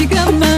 几个？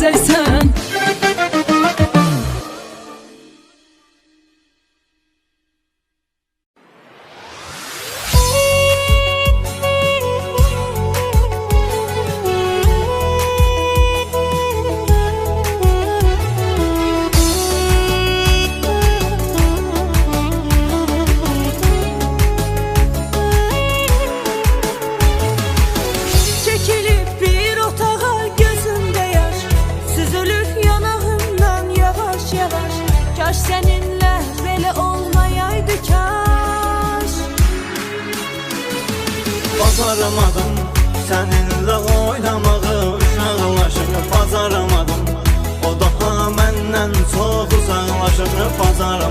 güzel sen Başını pazara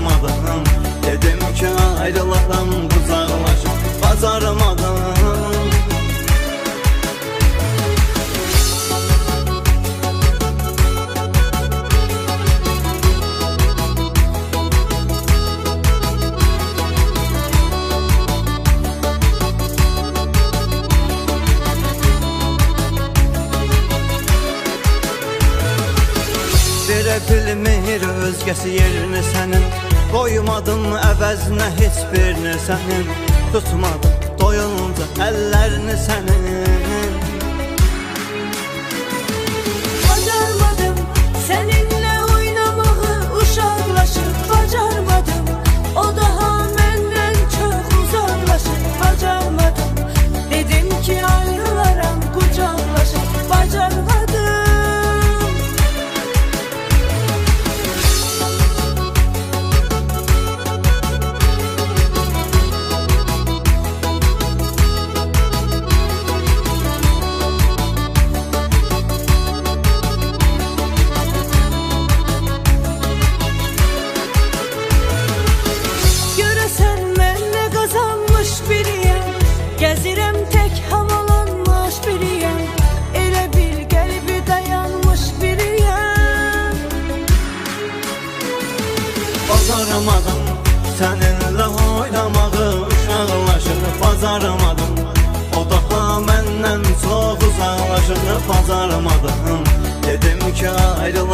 Verə bilmir özgəsi yerini sənin. Qoymadım əvəzinə heç birini sənin. Tutmadım doyunca əllərini sənin. darmadan Dedim ki ayrıl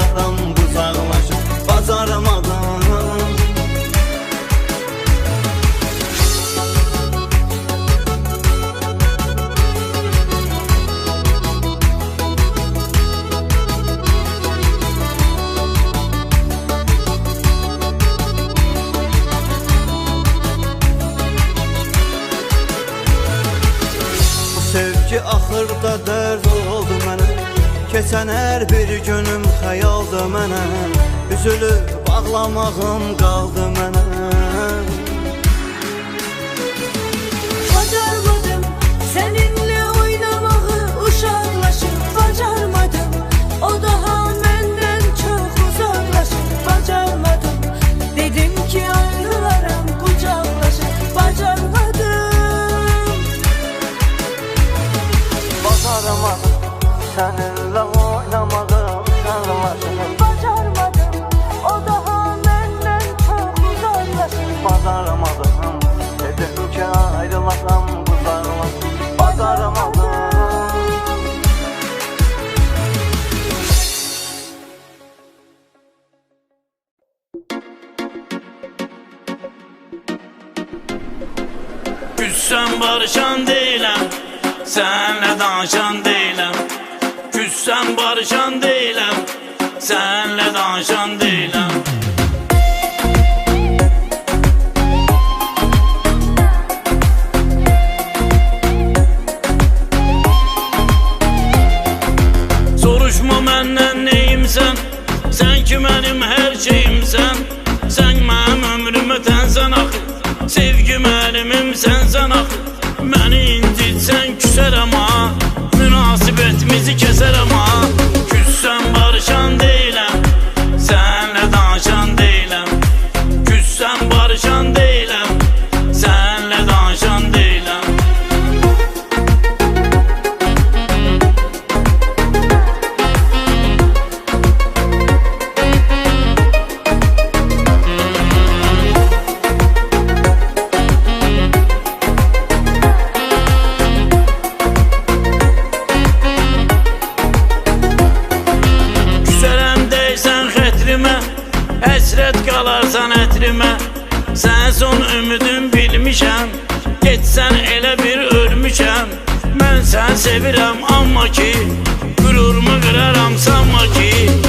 ki axırda dərd oldu mənə Keçən hər bir günüm xəyaldı mənə. Üzülüb bağlamağım qaldı mənə. Küssem barışan değilim Senle danışan değilim. Küssem barışan değilim Senle danışan değilim. Soruşma məndən neyimsən Sən ki mənim hər şeyimsən Kəsərəm Həsrət qalarsan ətrimə Sən son ümidin bilmişəm Getsən elə bir ölmüşəm Mən sən sevirəm amma ki Qürurumu qıraram sanma ki